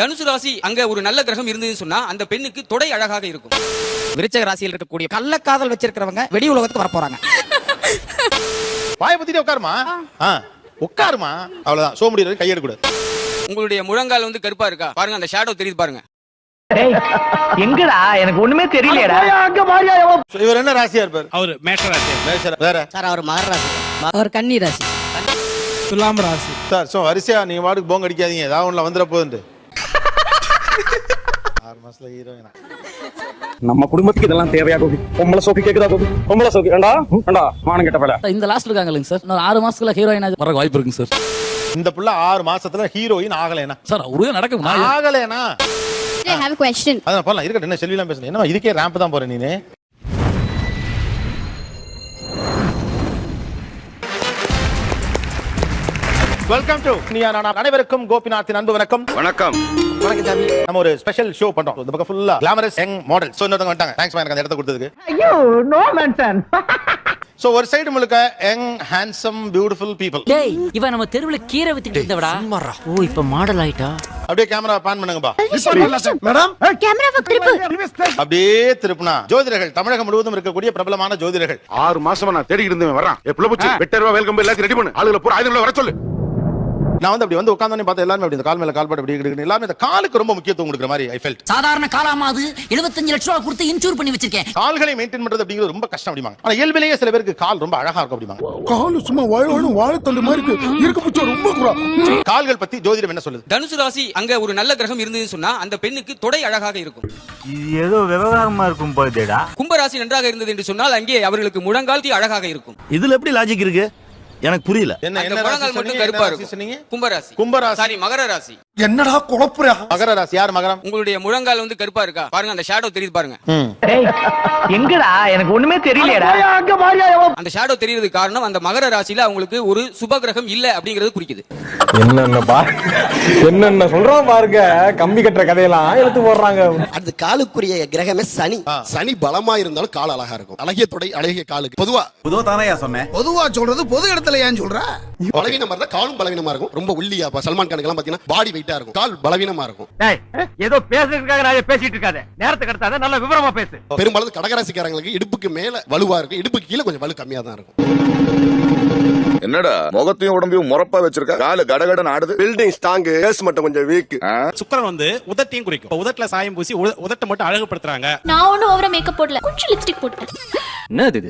தனுசு ராசி அங்க ஒரு நல்ல கிரகம் இருந்ததுன்னு சொன்னா அந்த பெண்ணுக்கு தொடை அழகாக இருக்கும். விருச்சக ராசியில் இருக்கக்கூடிய கள்ளக்காதல் வச்சிருக்கிறவங்க வெளி உலகத்துக்கு வர போறாங்க வாயை பத்திட்டு உட்காருமா? ஆ. உட்காருமா? அவ்வளவுதான். சோ முடியாது கையெடு கூடாது உங்களுடைய முழங்கால் வந்து கருப்பா இருக்கா? பாருங்க அந்த ஷேடோ தெரியுது பாருங்க. எங்கடா? எனக்கு ஒண்ணுமே தெரியலடா So, இவர் என்ன ராசியா இருப்பார்? அவரு மேஷராசி மேஷ- வேற? சார் அவர் மகர ராசி. அவர் கன்னி ராசி. துலாம் ராசி. சார் சோ வரிசையா நீங்க வாட்டுக்கு போங்க அடிக்காதீங்க. ஏதாவது ஒண்ணுல வந்துட போகுது மாசத்துல ஹீரோயினா நம்ம குடும்பத்துக்கு இதெல்லாம் தேவையா கோபி பொம்பளை சோக்கு கேக்குதா கோபி பொம்பளை சோக்கு ஏண்டா ஏண்டா மானம் கெட்ட பல இந்த லாஸ்ட்ல இருக்காங்க இல்லைங்க சார் இன்னொரு ஆறு மாசத்துல ஹீரோயின் வர வாய்ப்பு இருக்குங்க சார் இந்த புள்ள ஆறு மாசத்துல ஹீரோயின் ஆகலைனா சார் உருவம் நடக்கும் ஆகலைனா I have a question. அதான் போலாம் இருக்கட்டும் என்ன செல்விலாம் பேசணும் என்ன இதுக்கே ரேம்ப் தான் போறேன் நீனு வெல்கம் டு அனைவருக்கும் கோபிநாத்தின் அன்பு வணக்கம். வணக்கம். வணக்கம் சாமி. நம்ம ஒரு ஸ்பெஷல் ஷோ பண்றோம். இந்த பக்கம் ஃபுல்லா கிளாமரஸ் யங் மாடல் சோ இன்னொருத்தவங்க வந்துட்டாங்க. தேங்க்ஸ் எனக்கு அந்த இடத்த கொடுத்ததுக்கு. ஐயோ நோ மென்ஷன் சோ ஒரு சைடு முழுக்க யங் ஹேண்ட்ஸம் பியூட்டிஃபுல் பீப்புள் டேய் இவன் நம்ம தெருவுல கீரை வித்துட்டு இருந்தவடா. ஓ இப்ப மாடல் ஆயிட்டா? அப்படியே கேமரா பான் பண்ணுங்கப்பா. மேடம் கேமராவை திருப்பு. அப்படியே திருப்புனா. ஜோதிடர்கள் தமிழகம் முழுவதும் இருக்கக்கூடிய பிரபலமான ஜோதிடர்கள். ஆறு மாசமா நான் தேடிக்கிட்டு இருந்தேன் வரான் எப்பல போச்சு வெட்டர் ரூபா வெல்கம் எல்லாத்தையும் ரெடி பண்ணு. ஆளுகளை பூரா ஆயுதங்களை வர சொல்லு. நான் வந்து அப்படி வந்து உட்காந்தோன்னு பார்த்தா எல்லாரும் அப்படி இந்த கால் மேல கால் போட்டு அப்படி இருக்கு எல்லாரும் இந்த காலுக்கு ரொம்ப முக்கியத்துவம் கொடுக்குற மாதிரி ஐ ஃபெல்ட் சாதாரண காலாமா அது? எழுபத்தஞ்சு லட்சம் ரூபா கொடுத்து இன்சூர் பண்ணி வச்சிருக்கேன். கால்களை மெயின்டைன் பண்றது அப்படிங்கிறது ரொம்ப கஷ்டம் அப்படிமாங்க ஆனா இயல்பிலேயே சில பேருக்கு கால் ரொம்ப அழகா இருக்கும் அப்படிமாங்க காலு சும்மா வாழணும் வாழைத்தண்டு மாதிரி இருக்கு. இருக்க பிடிச்ச ரொம்ப குறா. கால்கள் பத்தி ஜோதிடம் என்ன சொல்லுது? தனுசு ராசி அங்க ஒரு நல்ல கிரகம் இருந்ததுன்னு சொன்னா அந்த பெண்ணுக்கு தொடை அழகாக இருக்கும். இது ஏதோ விவகாரமா இருக்கும் போதேடா கும்பராசி நன்றாக இருந்தது என்று சொன்னால் அங்கே அவர்களுக்கு முழங்கால் அழகாக இருக்கும். இதுல எப்படி லாஜிக் இருக்கு? எனக்கு புரியல. என்ன அந்த முழங்கால் மட்டும்? கருப்பா இருக்கும். கும்பராசி. கும்பராசி. சாரி மகர ராசி என்னடா குழப்புறா? மகர ராசி. யார் மகரம்? உங்களுடைய முழங்கால் வந்து கருப்பா இருக்கா? பாருங்க அந்த ஷேடோ தெரியுது பாருங்க. எங்கடா? எனக்கு ஒண்ணுமே தெரியலடா அந்த ஷேடோ தெரியறதுக்கு காரணம் அந்த மகர ராசியில அவங்களுக்கு ஒரு சுப கிரகம் இல்ல அப்படிங்கிறது குறிக்குது. என்னென்ன என்னென்ன சொல்றான் பாருங்க. கம்பி கட்டுற கதையெல்லாம் எடுத்து போடுறாங்க. அது காலுக்குரிய கிரகமே சனி. சனி பலமா இருந்தாலும் கால் அழகா இருக்கும். அழகிய தொடை அழகிய காலுக்கு. பொதுவா. பொதுவா தானே சொன்னேன். பொதுவா சொல்றது பொது இடத்துல ஏன் சொல்ற? பலவீனமா இருந்தா காலும் பலவீனமா இருக்கும். ரொம்ப ஒல்லியா சல்மான் கானுக்கு எல்லாம் பாத்தீங்கன்னா பாடி வெயிட்டா இருக்கும். கால் பலவீனமா இருக்கும். ஏதோ பேசுறதுக்காக நான் பேசிட்டு இருக்காத. நேரத்தை கடத்தாத நல்ல விவரமா பேசு. பெரும்பாலும் கடகராசிக்காரங்களுக்கு இடுப்புக்கு மேல வலுவா இருக்கும். இடுப்புக்கு கீழே கொஞ்சம் வலு கம்மியா தான் இருக்கும். என்னடா முகத்தையும் உடம்பையும் முறப்பா வச்சிருக்க? காலு கடகடன் ஆடுது. பில்டிங் ஸ்ட்ராங் கேஸ் மட்டும் கொஞ்சம் வீக் சுக்கரன் வந்து உதட்டையும் குறிக்கும். இப்ப உதட்டுல சாயம் பூசி உத- உதட்டை மட்டும் அழகுபடுத்துறாங்க. நான் ஒன்னும் ஓவரா மேக்கப் போடல. கொஞ்சம் லிப்ஸ்டிக் போட்டேன்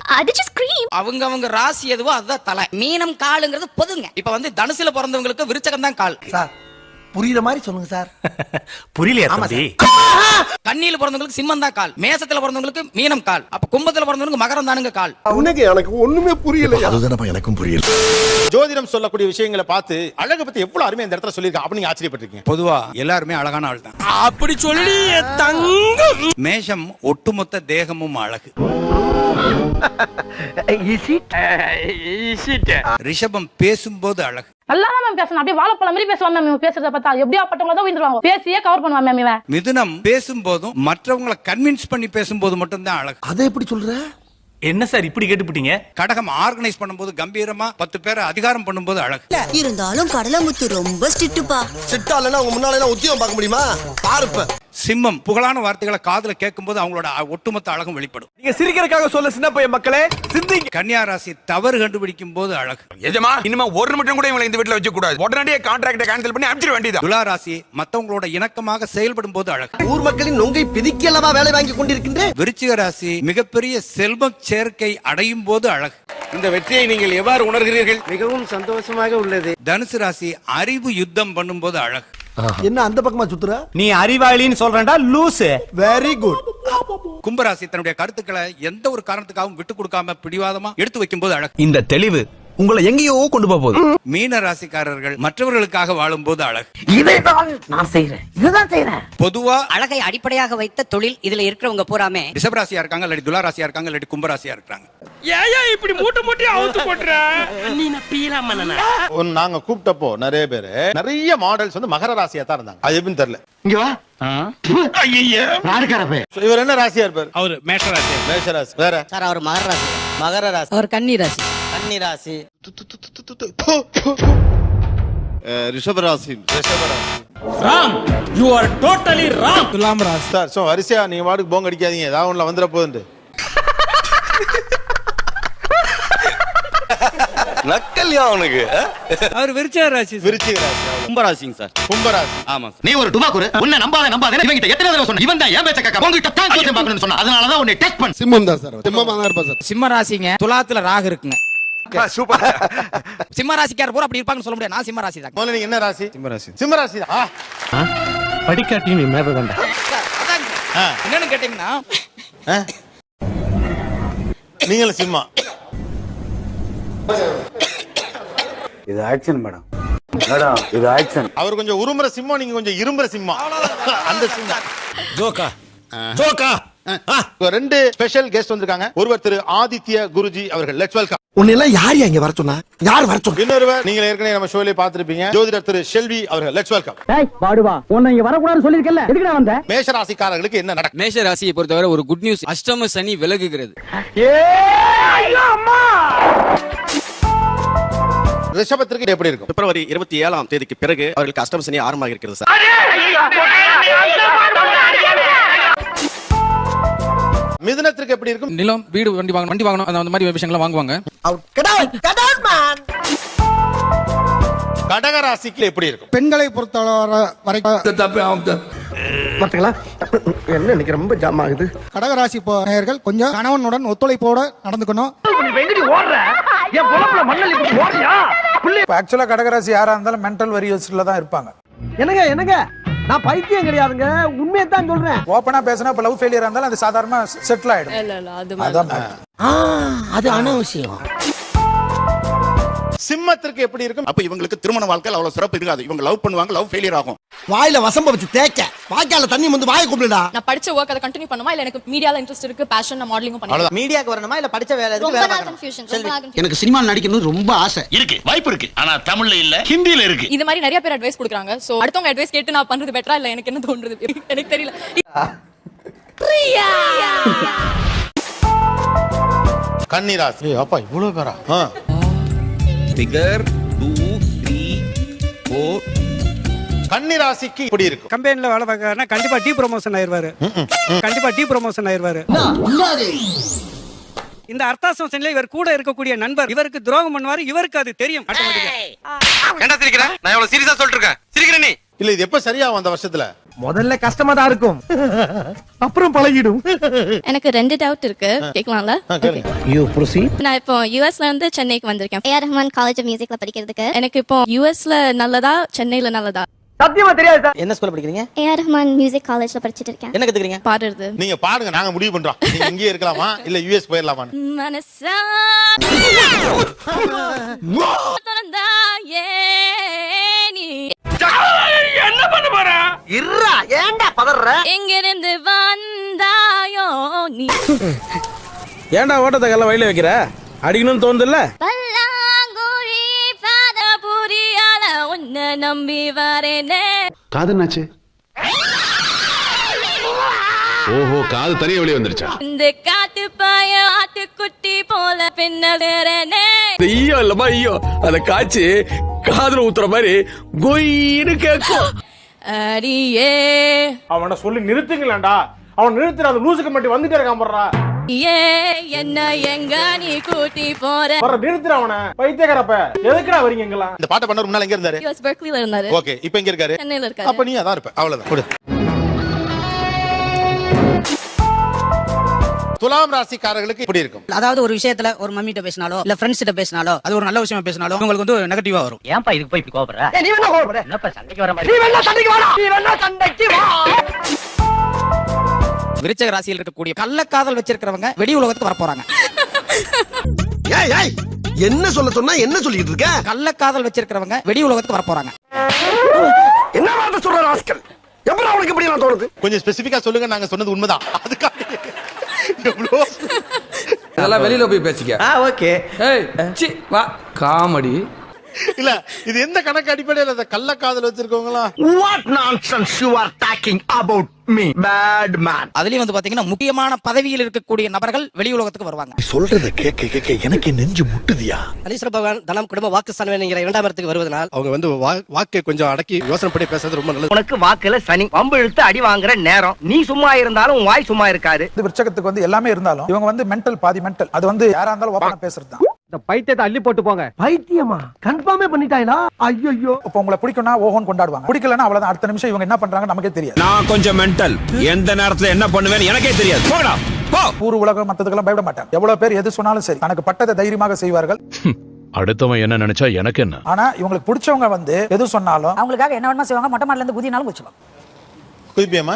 அவங்க அவங்க ராசி எதுவோ அதுதான் தலை. மீனம் காலுங்கிறது பொதுங்க. இப்ப வந்து தனுசுல பிறந்தவங்களுக்கு விருச்சகம் தான் கால். சார் புரியுற மாதிரி சொல்லுங்க சார். புரியலையா தம்பி? கண்ணியில பிறந்தவங்களுக்கு சிம்மம் தான் கால். மேசத்துல பிறந்தவங்களுக்கு மீனம் கால். அப்ப கும்பத்துல பிறந்தவங்களுக்கு மகரம் தானுங்க கால். உனக்கு எனக்கு ஒண்ணுமே புரியல அதுதானப்பா எனக்கும் புரியல. ஜோதிடம் சொல்லக்கூடிய விஷயங்களை பார்த்து அழகு பத்தி எவ்வளவு அருமையா இந்த இடத்துல சொல்லியிருக்காங்க அப்படி நீங்க ஆச்சரியப்பட்டிருக்கீங்க. பொதுவா எல்லாருமே அழகான ஆள் தான். அப்படி சொல்லி தங்கம். மேஷம் ஒட்டுமொத்த தேகமும் அழகு. ரிஷபம் பேசும்போது அழகு. நல்லா தான் மேம் பேசணும். அப்படியே வாழைப்பழம் மாதிரி பேசுவான் மேம் இவன் பேசுறத பார்த்தா எப்படியா பட்டவங்கள தான் விழுந்துருவாங்க பேசியே கவர் பண்ணுவான் மேம் இவன். மிதுனம் பேசும்போதும் மற்றவங்களை கன்வின்ஸ் பண்ணி பேசும்போது மட்டும்தான் அழகு. அதை எப்படி சொல்ற? என்ன சார் இப்படி கேட்டுப்பிட்டீங்க கடகம் ஆர்கனைஸ் பண்ணும்போது கம்பீரமா பத்து பேரை அதிகாரம் பண்ணும்போது அழகு. இருந்தாலும் கடலமுத்து ரொம்ப ஸ்ட்ரிக்ட்டுப்பா. சிட்டா இல்லைன்னா அவங்க முன்னால எல்லாம் உத்தியோகம் பார்க்க முடியுமா? பாருப்ப. சிம்மம் புகழான வார்த்தைகளை காதுல கேட்கும்போது அவங்களோட ஒட்டுமொத்த அழகும் வெளிப்படும். நீங்க சிரிக்கிறதுக்காக சொல்ல சின்ன பையன் மக்களே சிந்திங்க. கன்னியா ராசி தவறு கண்டுபிடிக்கும் போது அழகு. எஜமா இனிமே ஒரு மட்டும் கூட இவங்களை இந்த வீட்டுல வச்சு கூடாது உடனடியே கான்ட்ராக்ட கேன்சல் பண்ணி அனுப்பிச்சிட வேண்டியதா துலா ராசி மத்தவங்களோட இணக்கமாக செயல்படும் போது அழகு. ஊர் மக்களின் நொங்கை பிதிக்கலவா வேலை வாங்கி கொண்டிருக்கின்றேன் விருச்சிக ராசி மிகப்பெரிய செல்வ சேர்க்கை அடையும் போது அழகு. இந்த வெற்றியை நீங்கள் எவ்வாறு உணர்கிறீர்கள்? மிகவும் சந்தோஷமாக உள்ளது. தனுசு ராசி அறிவு யுத்தம் பண்ணும்போது அழகு. என்ன அந்த பக்கமா சுத்துற? நீ அறிவாளின்னு சொல்றேன்டா லூசு. வெரி குட் கும்பராசி தன்னுடைய கருத்துக்களை எந்த ஒரு காரணத்துக்காகவும் விட்டு கொடுக்காம பிடிவாதமா எடுத்து வைக்கும்போது அழகு. இந்த தெளிவு உங்களை எங்கேயோ கொண்டு போக போகுது. மீன ராசிக்காரர்கள் மற்றவர்களுக்காக வாழும்போது அழகு. இதைதான் நான் செய்யறேன் இதுதான் செய்யறேன் பொதுவா அழகை அடிப்படையாக வைத்த தொழில் இதுல இருக்கிறவங்க பூராமே ரிஷபராசியா இருக்காங்க இல்லாட்டி துலா ராசியா இருக்காங்க இல்லாட்டி கும்பராசியா இருக்காங்க. ஒன்னு நாங்க கூப்பிட்டப்போ நிறைய பேரு நிறைய மாடல்ஸ் வந்து மகர ராசியா தான் இருந்தாங்க. அது எப்படின்னு தெரியல. So, இவர் என்ன ராசியா இருப்பார்? அவரு மேஷராசி மேஷ ராசி. வேற? சார் அவர் மகர ராசி. மகர ராசி. அவர் கன்னி ராசி. கன்னி ராசி ரிஷபராசி. ரிஷபராசி wrong you are totally wrong துலாம் ராசி. சார் சோ வரிசையா நீங்க வாட்டுக்கு போங்க அடிக்காதீங்க. ஏதாவது ஒண்ணுல வந்துட போகுது நக்கல்யா அவனுக்கு அவர் விருச்சக ராசி விருச்சிக ராசி. கும்பராசிங்க சார். கும்பராசி. ஆமா சார். நீ ஒரு டுபாக்குரு உன்னை நம்பாத நம்பாத இவன் கிட்ட எத்தனை தடவை சொன்ன இவன் தான் ஏன் பேச்ச கேட்க. உங்ககிட்ட தான் ஜோசியம் பார்க்கணும்னு சொன்னா அதனால தான் உன்னை டெஸ்ட் பண்ண. சிம்மம் தான் சார். சிம்மமா தான் இருப்பா சார். சிம்ம ராசிங்க. துலாத்துல ராகு இருக்குங்க. சூப்பர். சிம்ம ராசிக்கார பூரா அப்படி இருப்பாங்கன்னு சொல்ல முடியாது. நான் சிம்ம ராசி தான் முதல்ல நீங்க என்ன ராசி? சிம்மராசி சிம்மராசி ஆ. படிக்காட்டியும் நீ மேதான் ஆ. என்னன்னு கேட்டீங்கன்னா. நீங்களும் சிம்மா. இது ஆக்ஷன் மேடம். மேடம் இது ஆக்ஷன் அவர் கொஞ்சம் உருமுற சிம்மம் நீங்க கொஞ்சம் இரும்புற சிம்மம். அந்த சிம்மம். ஜோக்கா. ஜோக்கா. ரெண்டு ஸ்பெஷல் கெஸ்ட் வந்திருக்காங்க. ஒருவர் திரு ஆதித்ய குருஜி அவர்கள். லெட்ஸ் வெல்கம் உன்னை எல்லாம் யார் இங்க வர சொன்னா யார் வர சொன்னா இன்னொருவர் நீங்க ஏற்கனவே நம்ம ஷோலே பார்த்திருப்பீங்க ஜோதிடர் திரு செல்வி அவர்கள் லெட்ஸ் வெல்கம் பாடுவா உன்னை இங்க வரக்கூடாதுன்னு சொல்லிருக்கல எதுக்குடா வந்த மேஷ ராசிக்காரர்களுக்கு என்ன நடக்கும் மேஷ ராசியை பொறுத்தவரை ஒரு குட் நியூஸ் அஷ்டம சனி விலகுகிறது ரிஷபத்திற்கு எப்படி இருக்கும் பிப்ரவரி இருபத்தி ஏழாம் தேதிக்கு பிறகு அவர்களுக்கு அஷ்டம சனி ஆரம்பமாக இருக்கிறது சார் மிதுனத்திற்கு எப்படி இருக்கும்? நிலம் வீடு வண்டி வாங்கணும் வண்டி வாங்கணும் அந்த மாதிரி விஷயங்களை வாங்குவாங்க. கடக ராசிக்கு எப்படி இருக்கும்? பெண்களை பொறுத்தவரை வரைக்கும் பாத்தீங்களா? என்ன இன்னைக்கு ரொம்ப ஜாம் ஆகுது? கடகராசி நேயர்கள் கொஞ்சம் கணவனுடன் ஒத்துழைப்போட நடந்துக்கணும். ஆக்சுவலா கடகராசி யாரா இருந்தாலும் மென்டல் வெரியஸ்ல தான் இருப்பாங்க. என்னங்க என்னங்க? நான் பைத்தியம் கிடையாதுங்க. உண்மையை தான் சொல்றேன் ஓப்பனா பேசினா இப்ப லவ் ஃபெயிலியர் இருந்தாலும் அது சாதாரணமா செட்டில் ஆயிடும். அதான். அது அனாவசியம். சிம்மத்திற்கு எப்படி இருக்கும்? அப்ப இவங்களுக்கு திருமண வாழ்க்கையில் அவ்வளவு சிறப்பு இருக்காது. இவங்க லவ் பண்ணுவாங்க லவ் ஃபெயிலியர் ஆகும். வாயில வசம்ப வச்சு தேக்க வாய்க்கால தண்ணி வந்து வாய கூப்பிடுடா நான் படிச்ச ஒர்க் அதை கண்டினியூ பண்ணுமா? இல்ல எனக்கு மீடியால இன்ட்ரஸ்ட் இருக்கு பேஷன் நான் மாடலிங் பண்ணுவேன் மீடியாக்கு வரணுமா? இல்ல படிச்ச வேலை இருக்கு ரொம்ப நாள் எனக்கு சினிமா நடிக்கணும்னு ரொம்ப ஆசை. இருக்கு. வாய்ப்பு இருக்கு. ஆனா தமிழ்ல இல்ல ஹிந்தில இருக்கு. இது மாதிரி நிறைய பேர் அட்வைஸ் கொடுக்குறாங்க. சோ அடுத்தவங்க அட்வைஸ் கேட்டு நான் பண்றது பெட்டரா இல்ல எனக்கு என்ன தோன்றது எனக்கு தெரியல. பிரியா! கன்னிராசி. ஏய் அப்பா இவ்வளவு பேரா? 1 2 3 4 கன்னிராசிக்கு இப்படி இருக்கும். கம்பெனில வேலை பார்க்கறனா கண்டிப்பா டீ ப்ரோமோஷன் ஆயிருவாரு. கண்டிப்பா டீ ப்ரோமோஷன் ஆயிருவாரு. இந்த அர்த்தாசம் சென்னில இவர் கூட இருக்கக்கூடிய நண்பர் இவருக்கு துரோகம் பண்ணுவாரு இவருக்கு அது தெரியும். என்ன சிரிக்கிறேன் நான் எவ்வளவு சீரியஸா சொல்லிட்டு இருக்கேன் நீ? இல்ல இது எப்ப சரியாகும் அந்த வருஷத்துல? முதல்ல கஷ்டமா தான் இருக்கும். அப்புறம் பழகிடும். எனக்கு ரெண்டு டவுட் இருக்கு. கேக்கலாம்ல யூ ப்ரோசீட் நான் இப்போ யுஎஸ்ல இருந்து சென்னைக்கு வந்திருக்கேன். ஏஆர் ரஹ்மான் காலேஜ் ஆஃப் மியூசிக்ல படிக்கிறதுக்கு. எனக்கு இப்போ யுஎஸ்ல நல்லதா சென்னையில நல்லதா? சத்தியமா தெரியாது சார். என்ன ஸ்கூல்ல படிக்கிறீங்க? ஏஆர் ரஹ்மான் மியூசிக் காலேஜ்ல படிச்சிட்டு இருக்கேன். என்ன கத்துக்கிறீங்க? பாடுறது. நீங்க பாடுங்க நாங்க முடிவு பண்றோம். நீங்க இங்கேயே இருக்கலாமா? இல்ல யுஎஸ் போயிடலாமா மனசா? திறந்தா நீ. என்ன பண்ண போற? இருடா ஏன்டா பதற? எங்கிருந்து வந்தாயோ நீ. ஏன்டா ஓட்டத்தை கல்ல வயல வைக்கிற? அடிக்கணும்னு தோணுதுல்ல? பல்லாங்குழி நம்பி வரேனே காது என்னாச்சு? ஓஹோ காது தனியா வெளியே வந்துருச்சா? இந்த காட்டு பாய ஆட்டுக்குட்டி போல பின்னே ஐயோ இல்லம்மா ஐயோ அத காய்ச்சி காதுல ஊத்துற மாதிரி கொயின்னு கேட்கும் அடியே. அவனை சொல்லி நிறுத்துங்களேன்டா. அவன் நிறுத்துற அந்த லூசுக்கு மட்டும் வந்துட்டே இருக்கான் போடுறா. ஏ என்ன எங்க நீ கூட்டி போற? வர நிறுத்துற அவனை. பைத்தியக்காரப்ப. எதுக்குடா வரீங்க எங்கெல்லாம் இந்த பாட்டை பண்ண முன்னால எங்க இருந்தாரு யூஎஸ் பெர்க்லில இருந்தாரு. ஓகே இப்போ எங்க இருக்காரு. சென்னையில இருக்காரு. அப்ப நீ அதான் இருப்ப. அவ்வளவுதான். கொடு. துலாம் ராசிக்காரர்களுக்கு இப்படி இருக்கும். அதாவது ஒரு விஷயத்துல ஒரு மம்மிட்ட பேசினாலோ இல்ல ஃப்ரெண்ட்ஸ் கிட்ட பேசினாலோ அது ஒரு நல்ல விஷயமா பேசினாலோ உங்களுக்கு வந்து நெகட்டிவா வரும். ஏன்பா இதுக்கு போய் இப்படி கோபப்படுற நீ வேணா கோபப்படுற என்னப்பா சண்டைக்கு வர மாதிரி நீ வேணா சண்டைக்கு வாடா. நீ வேணா சண்டைக்கு வா. விருச்சக ராசியில் இருக்கக்கூடிய கள்ளக்காதல் வச்சிருக்கிறவங்க வெடி உலகத்துக்கு வர போறாங்க ஏய் ஏய் என்ன சொல்ல சொன்னா என்ன சொல்லிட்டு இருக்க? கள்ளக்காதல் வச்சிருக்கிறவங்க வெடி உலகத்துக்கு வர போறாங்க என்ன வார்த்தை சொல்ற ராஸ்கல்? எப்படி அவனுக்கு இப்படி நான் தோணுது? கொஞ்சம் ஸ்பெசிபிக்கா சொல்லுங்க நாங்க சொன்னது உண்மைதான். அதுக்காக எவ்வளோ அதெல்லாம் வெளியில போய் பேசிக்க. ஓகே. ஏய் சி வா காமெடி. இல்ல இது எந்த கணக்கு அடிப்படையில் அந்த கள்ளக்காதல் வச்சிருக்கவங்களா what nonsense you are talking about me bad man அதுலயும் வந்து பாத்தீங்கன்னா முக்கியமான பதவியில் இருக்கக்கூடிய நபர்கள் வெளி உலகத்துக்கு வருவாங்க. சொல்றத கேட்க கேட்க எனக்கு நெஞ்சு முட்டுதியா? அலீஸ்வர பகவான் தனம் குடும்ப வாக்கு என்கிற இரண்டாம் இடத்துக்கு வருவதனால் அவங்க வந்து வாக்கை கொஞ்சம் அடக்கி யோசனை பண்ணி பேசுறது ரொம்ப நல்லது. உனக்கு வாக்குல சனி வம்பு இழுத்து அடி வாங்குற நேரம். நீ சும்மா இருந்தாலும் உன் வாய் சும்மா இருக்காது. இது விருச்சகத்துக்கு வந்து எல்லாமே இருந்தாலும் இவங்க வந்து மென்டல் பாதி மென்டல் அது வந்து யாரா இருந்தாலும் ஓப்பனா பேசுறது தான் இந்த பைத்தியத்தை அள்ளி போட்டு போங்க. பைத்தியமா? கன்ஃபார்மே பண்ணிட்டாங்களா? ஐயோ இப்போ உங்களை பிடிக்கும்னா ஓஹோன்னு கொண்டாடுவாங்க. பிடிக்கலன்னா அவ்வளவுதான். அடுத்த நிமிஷம் இவங்க என்ன பண்றாங்க நமக்கே தெரியாது. நான் கொஞ்சம் மென்டல் எந்த நேரத்துல என்ன பண்ணுவேன்னு எனக்கே தெரியாது. போடா போ. ஊர் உலகம் மத்ததுக்கெல்லாம் பயப்பட மாட்டாங்க எவ்வளவு பேர் எது சொன்னாலும் சரி. தனக்கு பட்டதை தைரியமாக செய்வார்கள். அடுத்தவன் என்ன நினைச்சா எனக்கு என்ன? ஆனா இவங்களுக்கு பிடிச்சவங்க வந்து எது சொன்னாலும் அவங்களுக்காக என்ன வேணுமா செய்வாங்க. மொட்டை மாடல இருந்து குதினாலும் குதிச்சுவாங்க குதிப்பியமா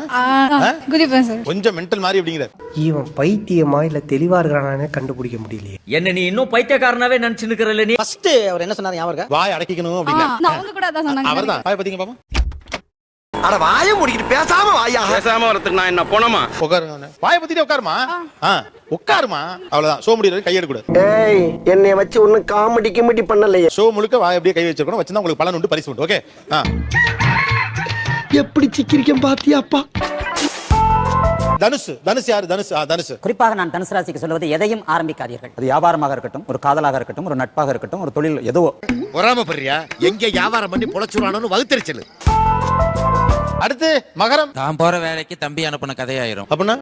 குதிப்பேன் சார். கொஞ்சம் மென்டல் மாதிரி அப்படிங்கிற. இவன் பைத்தியமா இல்ல தெளிவா இருக்கிறானே கண்டுபிடிக்க முடியலையே. என்ன நீ இன்னும் பைத்தியக்காரனாவே நினைச்சு நிக்கிறல்ல நீ? ஃபர்ஸ்ட் அவர் என்ன சொன்னார் ஞாபகம் இருக்கா? வாய் அடக்கிக்கணும் அப்படிங்கிற அவங்க கூட அதான் சொன்னாங்க. அவர்தான். வாய் பாத்தீங்க பாப்பா அட வாய முடிக்கிட்டு பேசாம வாயா. பேசாம வரதுக்கு நான் என்ன போனமா? உட்காருங்க வாயை பத்திட்டு உட்காருமா? உட்காருமா? அவ்வளவுதான். ஷோ முடியறது கையெடு கூடாது ஏய் என்னைய வச்சு ஒன்னும் காமெடி கிமெடி பண்ணலையே. ஷோ முழுக்க வாய் அப்படியே கை வச்சிருக்கணும். வச்சிருந்தா உங்களுக்கு பலன் உண்டு பரிசு உண்டு. ஓகே எப்படி சிக்கிரிக்கம் பாத்தியாப்பா தனுஷ் தனுஷ் யாரு? தனுஷ் ஆ தனுஷ் குறிப்பாக நான் தனுசு ராசிக்கு சொல்வது எதையும் ஆரம்பிக்காதீர்கள். அது வியாபாரமாக இருக்கட்டும் ஒரு காதலாக இருக்கட்டும் ஒரு நட்பாக இருக்கட்டும் ஒரு தொழில் எதுவோ பொறாமப்படுறியா? எங்க வியாபாரம் பண்ணி பொழைச்சுறானு வகுத்தறிச்சல் அடுத்து மகரம். நான் போற வேலைக்கு தம்பி அனுப்பின கதையாயிரும். அப்படின்னா?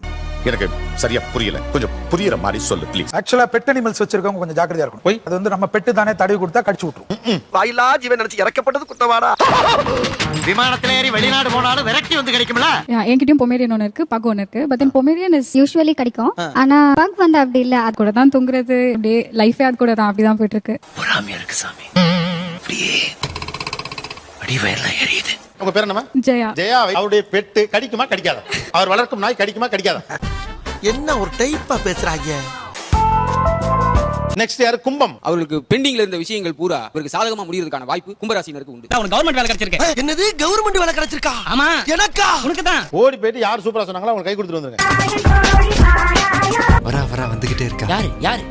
எனக்கு சரியா புரியல. கொஞ்சம் புரியுற மாதிரி சொல்லு ப்ளீஸ் ஆக்சுவலா பெட் அனிமல்ஸ் வச்சிருக்கவங்க கொஞ்சம் ஜாக்கிரதையா இருக்கும் போய். அது வந்து நம்ம பெட்டு தானே தடவி கொடுத்தா கடிச்சு விட்டுரும். வாயிலா ஜீவன் நினைச்சு இறக்கப்பட்டது குத்தவாடா. விமானத்துல ஏறி வெளிநாடு போனாலும் விரட்டி வந்து கிடைக்கும்ல? என்கிட்டயும் பொமேரியன் ஒன்று இருக்கு பக் ஒன்று இருக்கு. பட் பொமேரியன் இஸ் யூஸ்வலி கிடைக்கும். ஆனா பக் வந்து அப்படி இல்ல. அது கூட தான் தூங்குறது. அப்படியே லைஃபே அது கூட தான். அப்படிதான் போயிட்டு இருக்கு. பொறாமையா இருக்கு சாமி. அப்படியே அடி வயர்லாம் எரியுது. உங்க பேர் என்னமா ஜெயா. ஜெயா அவருடைய பெட்டு கடிக்குமா கடிக்காதா? அவர் வளர்க்கும் நாய் கடிக்குமா கடிக்காதா? என்ன ஒரு டைப்பா பேசுறாங்க? நெக்ஸ்ட் யாரு? கும்பம். அவர்களுக்கு பெண்டிங்ல இருந்த விஷயங்கள் பூரா அவருக்கு சாதகமா முடியறதுக்கான வாய்ப்பு கும்பராசினருக்கு உண்டு. உனக்கு கவர்மெண்ட் வேலை கிடைச்சிருக்கு என்னது? கவர்மெண்ட் வேலை கிடைச்சிருக்கா? ஆமா. எனக்கா? உனக்கு தான் ஓடி போயிட்டு யார் சூப்பரா சொன்னாங்களோ அவங்க கை கொடுத்துட்டு வந்துருங்க. வரா வரா வந்துகிட்டே இருக்கா. யாரு? யாரு?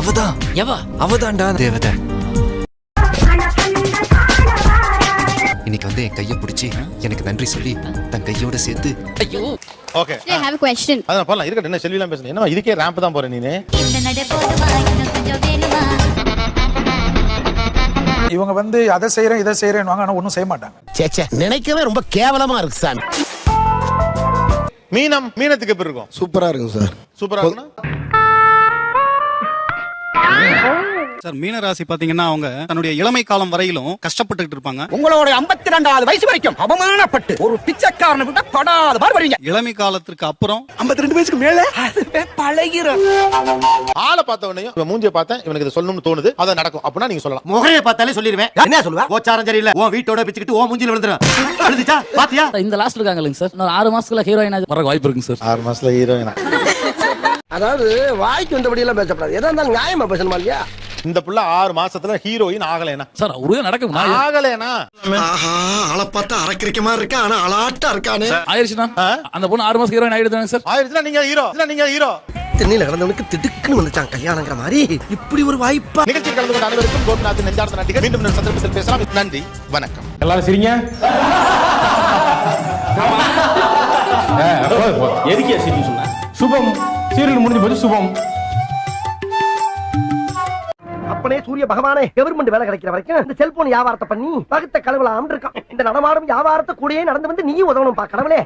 அவதான். எவா? அவதான்டா. தேவதை. இன்னைக்கு வந்து என் கைய பிடிச்சி எனக்கு நன்றி சொல்லி தன் கையோட சேர்த்து ஐயோ. ஓகே ஹேவ் கொஸ்டின் அதான் போலாம் இருக்கட்டும் என்ன செல்விலாம் பேசுறேன் என்னமா இதுக்கே ரேம்ப் தான் போறேன் நீனு? இவங்க வந்து அதை செய்யறேன் இதை செய்யறேன்னு ஆனா ஒன்றும் செய்ய மாட்டாங்க. சேச்சே நினைக்கவே ரொம்ப கேவலமா இருக்கு சாமி. மீனம் மீனத்துக்கு எப்படி இருக்கும்? சூப்பரா இருக்கும் சார். சூப்பரா இருக்கும்னா? சார் மீனராசி பாத்தீங்கன்னா அவங்க தன்னுடைய இளமை காலம் வரையிலும் கஷ்டப்பட்டுட்டு இருப்பாங்க. உங்களோட ஐம்பத்தி ரெண்டாவது வயசு வரைக்கும் அவமானப்பட்டு ஒரு பிச்சைக்காரனை விட்ட படாத பாடுபடுறீங்க இளமை காலத்திற்கு அப்புறம் ஐம்பத்தி ரெண்டு வயசுக்கு மேல? பழகிற ஆளை பார்த்த உடனே இவன் மூஞ்சிய பார்த்தேன் இவனுக்கு இது சொல்லணும்னு தோணுது அது நடக்கும். அப்படின்னா நீங்க சொல்லலாம். முகையை பார்த்தாலே சொல்லிடுவேன். என்ன சொல்லுவா? ஓச்சாரம் சரியில்லை. உன் வீட்டோட பிச்சுக்கிட்டு ஓ மூஞ்சில விழுந்துரும். அழுதுச்சா பாத்தியா? இந்த லாஸ்ட் இருக்காங்க சார். இன்னும் ஆறு மாசத்துல ஹீரோயின் வர வாய்ப்பு இருக்குங்க சார். ஆறு மாசத்துல ஹீரோயினா அதாவது வாய்க்கு வந்தபடி எல்லாம் பேசப்படாது. எதா இருந்தாலும் நியாயமா பேசணுமா இல்லையா? இந்த புள்ள ஆறு மாசத்துல ஹீரோயின் ஆகலைனா. சார் அவரு நடக்கும் ஆகலைனா. ஆஹா ஆளை பார்த்தா அரைக்கிறிக்க மாதிரி இருக்கா? ஆனா அலாட்டா இருக்கானே. ஆயிருச்சுனா அந்த பொண்ணு ஆறு மாசம் ஹீரோயின் ஆயிடுதாங்க சார்? ஆயிரத்துல நீங்க ஹீரோ இல்ல நீங்க ஹீரோ தென்னையில கிடந்தவனுக்கு திடுக்குன்னு வந்துச்சான் கல்யாணங்கிற மாதிரி. இப்படி ஒரு வாய்ப்பா? நிகழ்ச்சி கலந்து கொண்ட அனைவருக்கும் கோபிநாத் நெஞ்சார்ந்த நாட்டிகள் மீண்டும் இன்னொரு சந்தர்ப்பத்தில் பேசலாம். நன்றி வணக்கம். எல்லாரும் சிரிங்க. எதுக்கே சிரின்னு சொன்ன? சுபம். சீரியல் முடிஞ்சு போச்சு சுபம். அப்பனே சூரிய பகவானே. கவர்மெண்ட் வேலை கிடைக்கிற வரைக்கும் இந்த செல்போன் வியாபாரத்தை பண்ணி பகுத்த கழுவலாம் இருக்கான் இந்த நடமாடும் வியாபாரத்தை கூடயே நடந்து வந்து நீ உதவணும் பா கடவுளே.